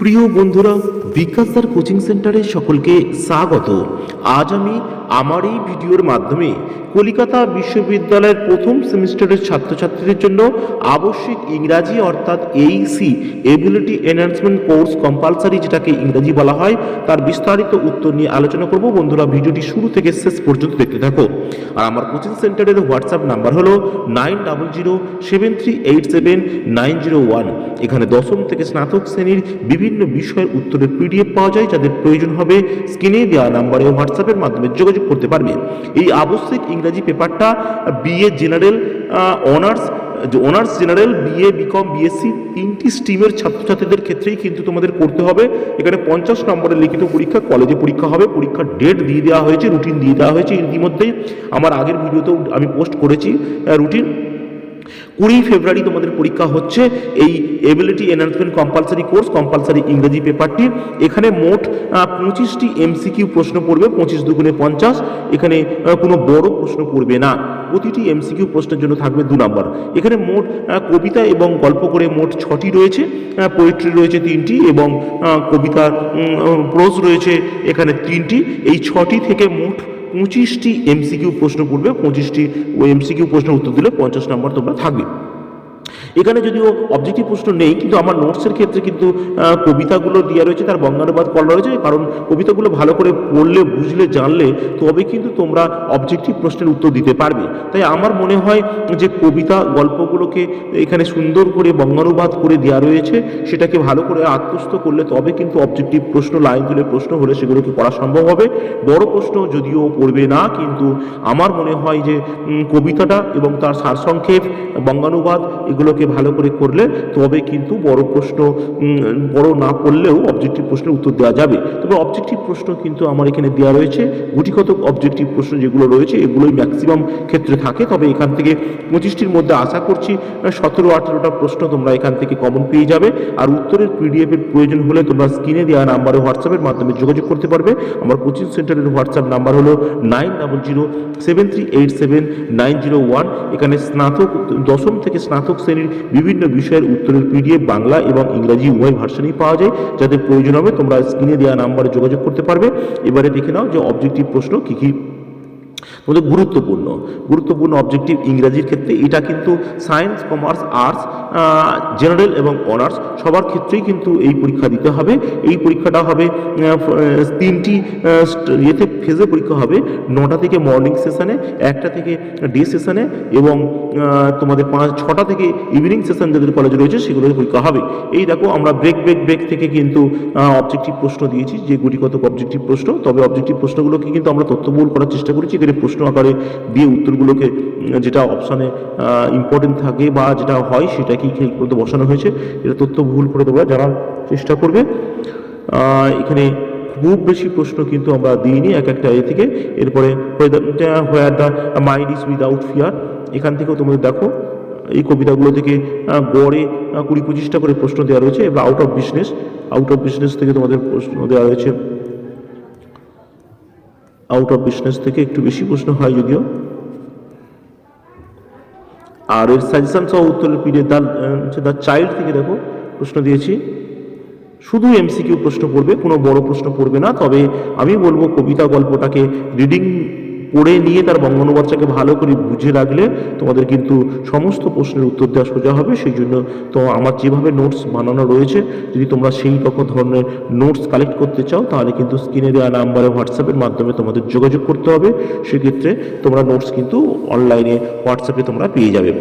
প্রিয় বন্ধুরা বিকাশ কোচিং সেন্টারে সকলকে স্বাগত। আজ আমি আমার এই ভিডিওর মাধ্যমে কলিকাতা বিশ্ববিদ্যালয়ের প্রথম সেমিস্টারের ছাত্রছাত্রীদের জন্য আবশ্যিক ইংরাজি অর্থাৎ AEC ability enhancement course compulsory যেটাকে ইংরাজি বলা হয়, তার বিস্তারিত উত্তর নিয়ে আলোচনা করব। বন্ধুরা, ভিডিওটি শুরু থেকে শেষ পর্যন্ত দেখতে থাকো। আর আমার কোচিং সেন্টারের হোয়াটসঅ্যাপ নাম্বার হলো nine double zero seven three eight seven nine zero one. এখানে দশম থেকে স্নাতক শ্রেণির বিভিন্ন বিষয়ের উত্তরের পিডিএফ পাওয়া যায়, যাদের প্রয়োজন হবে স্ক্রিনে দেওয়া নাম্বারে হোয়াটসঅ্যাপের মাধ্যমে যোগাযোগ করতে পারবে। এই আবশ্যিক ইংরাজি পেপারটা BA general honours honours general BA BCom BSc তিনটি স্ট্রিমের ছাত্রছাত্রীদের ক্ষেত্রেই কিন্তু তোমাদের করতে হবে। এখানে পঞ্চাশ নম্বরের লিখিত পরীক্ষা, কলেজে পরীক্ষা হবে। পরীক্ষার ডেট দিয়ে দেওয়া হয়েছে রুটিন দিয়ে দেওয়া হয়েছে। ইতিমধ্যেই আমার আগের ভিডিওতেও আমি পোস্ট করেছি। রুটিন কুড়ি ফেব্রুয়ারি তোমাদের পরীক্ষা হচ্ছে, এই ability enhancement compulsory course compulsory ইংরেজি পেপারটি এখানে মোট পঁচিশটি এমসিকিউ প্রশ্ন পড়বে, পঁচিশ দুগুণে পঞ্চাশ। এখানে কোনো বড় প্রশ্ন পড়বে না। প্রতিটি এমসিকিউ প্রশ্নের জন্য থাকবে দু নম্বর। এখানে মোট কবিতা এবং গল্প করে মোট ছটি রয়েছে পোয়েট্রি রয়েছে তিনটি এবং কবিতার প্রোজ রয়েছে এখানে তিনটি। এই ছটি থেকে মোট পঁচিশটি এমসিকিউ প্রশ্ন পড়বে পঁচিশটি এমসিকিউ প্রশ্নের উত্তর দিলে পঞ্চাশ নম্বর তোমরা থাকবে। এখানে যদিও অবজেক্টিভ প্রশ্ন নেই, কিন্তু আমার নোটসের ক্ষেত্রে কিন্তু কবিতাগুলো দেওয়া রয়েছে, তার বঙ্গানুবাদ করা রয়েছে, কারণ কবিতাগুলো ভালো করে পড়লে, বুঝলে, জানলে তবে কিন্তু তোমরা অবজেক্টিভ প্রশ্নের উত্তর দিতে পারবে। তাই আমার মনে হয় যে কবিতা গল্পগুলোকে এখানে সুন্দর করে বঙ্গানুবাদ করে দেওয়া রয়েছে, সেটাকে ভালো করে আত্মস্থ করলে তবে কিন্তু অবজেক্টিভ প্রশ্ন লাইন তুলে প্রশ্ন হলে সেগুলোকে করা সম্ভব হবে। বড় প্রশ্ন যদিও পড়বে না, কিন্তু আমার মনে হয় যে কবিতাটা এবং তার সারসংক্ষেপ, বঙ্গানুবাদ, এগুলোকে ভালো করে করলে তবে কিন্তু বড় প্রশ্ন বড় না পড়লেও অবজেক্টিভ প্রশ্নের উত্তর দেওয়া যাবে। তবে অবজেক্টিভ প্রশ্ন কিন্তু আমার এখানে দেওয়া রয়েছে। গুটিগত অবজেক্টিভ প্রশ্ন যেগুলো রয়েছে, এগুলোই ম্যাক্সিমাম ক্ষেত্রে থাকে। তবে এখান থেকে পঁচিশটির মধ্যে আশা করছি সতেরো, আঠেরোটা প্রশ্ন তোমরা এখান থেকে কমন পেয়ে যাবে। আর উত্তরের পিডিএফের প্রয়োজন হলে তোমরা স্ক্রিনে দেওয়া নাম্বারে হোয়াটসঅ্যাপের মাধ্যমে যোগাযোগ করতে পারবে। আমার কোচিং সেন্টারের হোয়াটসঅ্যাপ নাম্বার হলো nine double zero seven three eight seven nine zero one এখানে স্নাতক, দশম থেকে স্নাতক শ্রেণির বিভিন্ন বিষয়ের উত্তরের পিডিএফ বাংলা এবং ইংরাজি উভয় ভার্সানই পাওয়া যায়। যাদের প্রয়োজন হবে তোমরা স্ক্রিনে দেওয়া নাম্বারে যোগাযোগ করতে পারবে। এবারে দেখে নাও যে অবজেক্টিভ প্রশ্ন কী কী তোমাদের গুরুত্বপূর্ণ। গুরুত্বপূর্ণ অবজেক্টিভ ইংরাজির ক্ষেত্রে। এটা কিন্তু সায়েন্স কমার্স আর্টস জেনারেল এবং অনার্স সবার ক্ষেত্রেই কিন্তু এই পরীক্ষা দিতে হবে। এই পরীক্ষাটা হবে তিনটি ইয়েতে ফেজে পরীক্ষা হবে। নটা থেকে মর্নিং সেশনে একটা থেকে ডে সেশনে এবং তোমাদের পাঁচ, ছটা থেকে ইভিনিং সেশন যাদের কলেজে রয়েছে সেগুলোতে পরীক্ষা হবে। এই দেখো, আমরা ব্রেক ব্রেক ব্রেক থেকে কিন্তু অবজেক্টিভ প্রশ্ন দিয়েছি যে গুটিগত অবজেক্টিভ প্রশ্ন। তবে অবজেক্টিভ প্রশ্নগুলোকে কিন্তু আমরা তথ্যবহুল করার চেষ্টা করেছি। এখানে প্রশ্ন আকারে দিয়ে উত্তরগুলোকে, যেটা অপশানে ইম্পর্টেন্ট থাকে বা যেটা হয় সেটাকেই ঠিক করতে বসানো হয়েছে। এটা তথ্য ভুল করে তোমরা জানার চেষ্টা করবে। এখানে খুব বেশি প্রশ্ন কিন্তু আমরা দিইনি এক একটা এ থেকে। এরপরে where the mind is without fear এখান থেকেও তোমাদের দেখো, এই কবিতাগুলো থেকে গড়ে কুড়ি পঁচিশটা করে প্রশ্ন দেওয়া রয়েছে এবার out of business out of business থেকে তোমাদের প্রশ্ন দেওয়া রয়েছে। আউট অফ বিজনেস থেকে একটু বেশি প্রশ্ন হয় যদিও। আর এর সাজেশন সহ উত্তরের পিড়ে দ্য দ্য চাইল্ড থেকে দেখো প্রশ্ন দিয়েছি। শুধু এমসিকিউ প্রশ্ন পড়বে, কোনো বড় প্রশ্ন পড়বে না, তবে আমি বলব কবিতা গল্পটাকে রিডিং পড়ে নিয়ে তার বঙ্গানুবাদটাকে ভালো করে বুঝে রাখলে তোমাদের কিন্তু সমস্ত প্রশ্নের উত্তর দেওয়া সোজা হবে। সেই জন্য তো আমার যেভাবে নোটস বানানো রয়েছে, যদি তোমরা সেই রকম ধরনের নোটস কালেক্ট করতে চাও, তাহলে কিন্তু স্ক্রিনে দেওয়া নাম্বারে হোয়াটসঅ্যাপের মাধ্যমে তোমাদের যোগাযোগ করতে হবে। সেক্ষেত্রে তোমরা নোটস কিন্তু অনলাইনে হোয়াটসঅ্যাপে তোমরা পেয়ে যাবে।